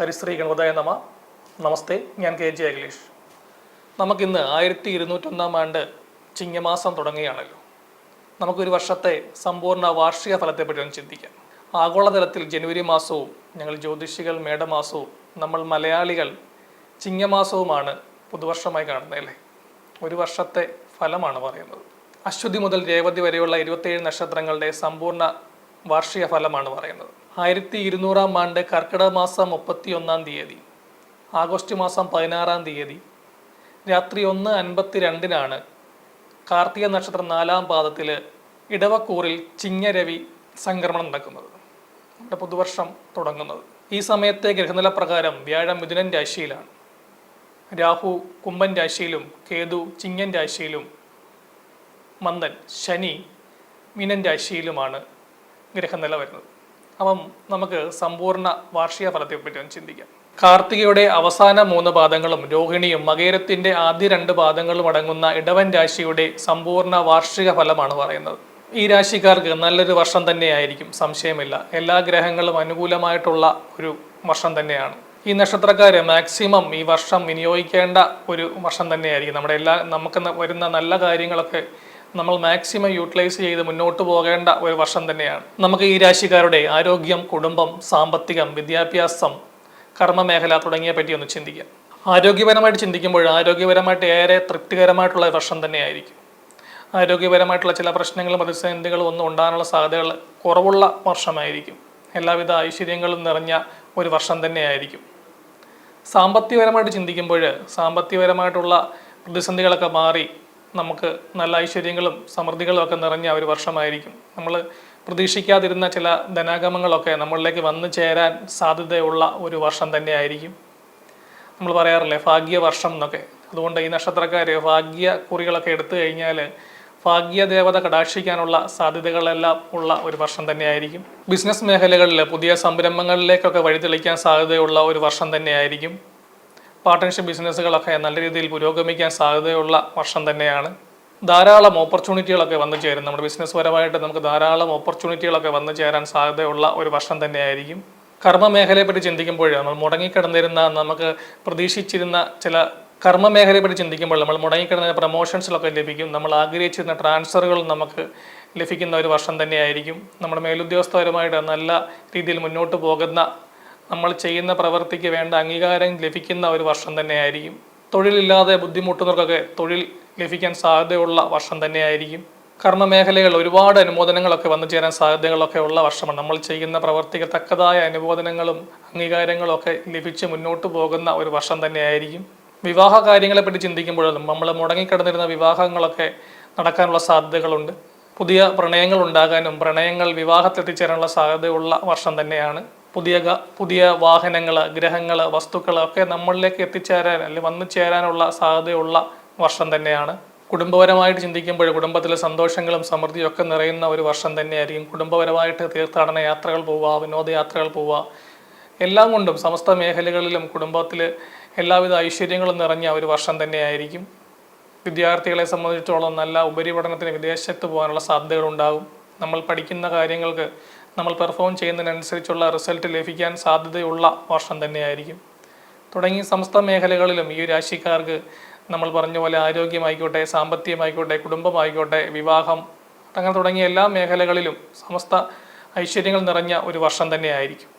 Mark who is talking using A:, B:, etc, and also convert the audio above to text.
A: ഹരിശ്രീ ഗണപതായ നമ. നമസ്തേ ഞാൻ K J Akhilesh. നമുക്കിന്ന് ആയിരത്തി ഇരുന്നൂറ്റൊന്നാം ആണ്ട് ചിങ്ങമാസം തുടങ്ങുകയാണല്ലോ. നമുക്കൊരു വർഷത്തെ സമ്പൂർണ വാർഷിക ഫലത്തെപ്പറ്റി ഒന്ന് ചിന്തിക്കാം. ആഗോളതലത്തിൽ ജനുവരി മാസവും ഞങ്ങൾ ജ്യോതിഷികൾ മേടമാസവും നമ്മൾ മലയാളികൾ ചിങ്ങമാസവുമാണ് പുതുവർഷമായി കാണുന്നത് അല്ലേ? ഒരു വർഷത്തെ ഫലമാണ് പറയുന്നത്. അശ്വതി മുതൽ രേവതി വരെയുള്ള ഇരുപത്തേഴ് നക്ഷത്രങ്ങളുടെ സമ്പൂർണ വാർഷിക ഫലമാണ് പറയുന്നത്. ആയിരത്തി ഇരുന്നൂറാം ആണ്ട് കർക്കിടക മാസം മുപ്പത്തി ഒന്നാം തീയതി ആഗസ്റ്റ് മാസം പതിനാറാം തീയതി രാത്രി ഒന്ന് അൻപത്തി രണ്ടിനാണ് കാർത്തിക നക്ഷത്രം നാലാം പാദത്തിൽ ഇടവക്കൂറിൽ ചിങ്ങരവി സംക്രമണം നടക്കുന്നത്. നമ്മുടെ പുതുവർഷം തുടങ്ങുന്നത്. ഈ സമയത്തെ ഗ്രഹനില പ്രകാരം വ്യാഴം മിഥുനൻ രാശിയിലാണ്. രാഹു കുംഭൻ രാശിയിലും കേതു ചിങ്ങൻ രാശിയിലും മന്ദൻ ശനി മീനൻ രാശിയിലുമാണ് ഗ്രഹനില വരുന്നത് അപ്പം നമുക്ക് സമ്പൂർണ വാർഷിക ഫലത്തെപ്പറ്റി ഒന്ന് ചിന്തിക്കാം. കാർത്തികയുടെ അവസാന മൂന്ന് പാദങ്ങളും രോഹിണിയും മകേരത്തിന്റെ ആദ്യ രണ്ട് പാദങ്ങളും അടങ്ങുന്ന ഇടവൻ രാശിയുടെ സമ്പൂർണ വാർഷിക ഫലമാണ് പറയുന്നത്. ഈ രാശിക്കാർക്ക് നല്ലൊരു വർഷം തന്നെയായിരിക്കും സംശയമില്ല. എല്ലാ ഗ്രഹങ്ങളും അനുകൂലമായിട്ടുള്ള ഒരു വർഷം തന്നെയാണ്. ഈ നക്ഷത്രക്കാര് മാക്സിമം ഈ വർഷം വിനിയോഗിക്കേണ്ട ഒരു വർഷം തന്നെയായിരിക്കും. നമ്മുടെ എല്ലാ നമുക്ക് വരുന്ന നല്ല കാര്യങ്ങളൊക്കെ നമ്മൾ മാക്സിമം യൂട്ടിലൈസ് ചെയ്ത് മുന്നോട്ട് പോകേണ്ട ഒരു വർഷം തന്നെയാണ്. നമുക്ക് ഈ രാശിക്കാരുടെ ആരോഗ്യം കുടുംബം സാമ്പത്തികം വിദ്യാഭ്യാസം കർമ്മമേഖല തുടങ്ങിയ പറ്റി ഒന്ന് ചിന്തിക്കാം. ആരോഗ്യപരമായിട്ട് ചിന്തിക്കുമ്പോൾ ആരോഗ്യപരമായിട്ട് ഏറെ തൃപ്തികരമായിട്ടുള്ള വർഷം തന്നെയായിരിക്കും. ആരോഗ്യപരമായിട്ടുള്ള ചില പ്രശ്നങ്ങളും പ്രതിസന്ധികളും ഒന്നും ഉണ്ടാകാനുള്ള സാധ്യതകൾ കുറവുള്ള വർഷമായിരിക്കും. എല്ലാവിധ ഐശ്വര്യങ്ങളും നിറഞ്ഞ ഒരു വർഷം തന്നെയായിരിക്കും. സാമ്പത്തികപരമായിട്ട് ചിന്തിക്കുമ്പോൾ സാമ്പത്തികപരമായിട്ടുള്ള പ്രതിസന്ധികളൊക്കെ മാറി നമുക്ക് നല്ല ഐശ്വര്യങ്ങളും സമൃദ്ധികളും ഒക്കെ നിറഞ്ഞ ഒരു വർഷമായിരിക്കും. നമ്മൾ പ്രതീക്ഷിക്കാതിരുന്ന ചില ധനാഗമങ്ങളൊക്കെ നമ്മളിലേക്ക് വന്നു ചേരാൻ സാധ്യതയുള്ള ഒരു വർഷം തന്നെയായിരിക്കും. നമ്മൾ പറയാറില്ലേ ഭാഗ്യവർഷം എന്നൊക്കെ. അതുകൊണ്ട് ഈ നക്ഷത്രക്കാർ ഭാഗ്യ കുറികളൊക്കെ എടുത്തു കഴിഞ്ഞാൽ ഭാഗ്യദേവത കടാക്ഷിക്കാനുള്ള സാധ്യതകളെല്ലാം ഉള്ള ഒരു വർഷം തന്നെയായിരിക്കും. ബിസിനസ് മേഖലകളിൽ പുതിയ സംരംഭങ്ങളിലേക്കൊക്കെ വഴിതെളിക്കാൻ സാധ്യതയുള്ള ഒരു വർഷം തന്നെയായിരിക്കും. പാർട്ട്ണർഷിപ്പ് ബിസിനസ്സുകളൊക്കെ നല്ല രീതിയിൽ പുരോഗമിക്കാൻ സാധ്യതയുള്ള വർഷം തന്നെയാണ്. ധാരാളം ഓപ്പർച്യൂണിറ്റികളൊക്കെ വന്നു ചേരും. നമ്മുടെ ബിസിനസ് പരമായിട്ട് നമുക്ക് ധാരാളം ഓപ്പർച്യൂണിറ്റികളൊക്കെ വന്നു ചേരാൻ സാധ്യതയുള്ള ഒരു വർഷം തന്നെയായിരിക്കും. കർമ്മ മേഖലയെപ്പറ്റി ചിന്തിക്കുമ്പോൾ നമ്മൾ മുടങ്ങിക്കിടന്നിരുന്ന നമുക്ക് പ്രതീക്ഷിച്ചിരുന്ന ചില കർമ്മ മേഖലയെപ്പറ്റി ചിന്തിക്കുമ്പോൾ നമ്മൾ മുടങ്ങിക്കിടന്ന പ്രൊമോഷൻസിലൊക്കെ ലഭിക്കും. നമ്മൾ ആഗ്രഹിച്ചിരുന്ന ട്രാൻസ്ഫറുകൾ നമുക്ക് ലഭിക്കുന്ന ഒരു വർഷം തന്നെയായിരിക്കും. നമ്മുടെ മേലുദ്യോഗസ്ഥപരമായിട്ട് നല്ല രീതിയിൽ മുന്നോട്ട് പോകുന്ന നമ്മൾ ചെയ്യുന്ന പ്രവൃത്തിക്ക് വേണ്ട അംഗീകാരം ലഭിക്കുന്ന ഒരു വർഷം തന്നെയായിരിക്കും. തൊഴിലില്ലാതെ ബുദ്ധിമുട്ടുന്നവർക്കൊക്കെ തൊഴിൽ ലഭിക്കാൻ സാധ്യതയുള്ള വർഷം തന്നെയായിരിക്കും. കർമ്മ മേഖലകൾ ഒരുപാട് അനുമോദനങ്ങളൊക്കെ വന്നു ചേരാൻ സാധ്യതകളൊക്കെ ഉള്ള വർഷമാണ്. നമ്മൾ ചെയ്യുന്ന പ്രവർത്തിക്ക് തക്കതായ അനുമോദനങ്ങളും അംഗീകാരങ്ങളും ഒക്കെ ലഭിച്ച് മുന്നോട്ട് പോകുന്ന ഒരു വർഷം തന്നെയായിരിക്കും. വിവാഹ കാര്യങ്ങളെപ്പറ്റി ചിന്തിക്കുമ്പോൾ നമ്മൾ മുടങ്ങിക്കിടന്നിരുന്ന വിവാഹങ്ങളൊക്കെ നടക്കാനുള്ള സാധ്യതകളുണ്ട്. പുതിയ പ്രണയങ്ങൾ ഉണ്ടാകാനും പ്രണയങ്ങൾ വിവാഹത്തിലെത്തിച്ചേരാനുള്ള സാധ്യതയുള്ള വർഷം തന്നെയാണ്. പുതിയ പുതിയ വാഹനങ്ങൾ ഗ്രഹങ്ങൾ വസ്തുക്കൾ ഒക്കെ നമ്മളിലേക്ക് എത്തിച്ചേരാൻ അല്ലെങ്കിൽ വന്നു ചേരാനുള്ള സാധ്യതയുള്ള വർഷം തന്നെയാണ്. കുടുംബപരമായിട്ട് ചിന്തിക്കുമ്പോൾ കുടുംബത്തിലെ സന്തോഷങ്ങളും സമൃദ്ധിയും ഒക്കെ നിറയുന്ന ഒരു വർഷം തന്നെയായിരിക്കും. കുടുംബപരമായിട്ട് തീർത്ഥാടന യാത്രകൾ പോവുക വിനോദയാത്രകൾ പോവുക. എല്ലാം കൊണ്ടും സമസ്ത മേഖലകളിലും കുടുംബത്തിൽ എല്ലാവിധ ഐശ്വര്യങ്ങളും നിറഞ്ഞ ഒരു വർഷം തന്നെയായിരിക്കും. വിദ്യാർത്ഥികളെ സംബന്ധിച്ചിടത്തോളം നല്ല ഉപരിപഠനത്തിന് വിദേശത്ത് പോകാനുള്ള സാധ്യതകളുണ്ടാകും. നമ്മൾ പഠിക്കുന്ന കാര്യങ്ങൾക്ക് നമ്മൾ പെർഫോം ചെയ്യുന്നതിനനുസരിച്ചുള്ള റിസൾട്ട് ലഭിക്കാൻ സാധ്യതയുള്ള വർഷം തന്നെയായിരിക്കും. തുടങ്ങി സമസ്ത മേഖലകളിലും ഈ രാശിക്കാർക്ക് നമ്മൾ പറഞ്ഞ പോലെ ആരോഗ്യമായിക്കോട്ടെ സാമ്പത്തികമായിക്കോട്ടെ കുടുംബമായിക്കോട്ടെ വിവാഹം അങ്ങനെ തുടങ്ങിയ എല്ലാ മേഖലകളിലും സമസ്ത ഐശ്വര്യങ്ങൾ നിറഞ്ഞ ഒരു വർഷം തന്നെയായിരിക്കും.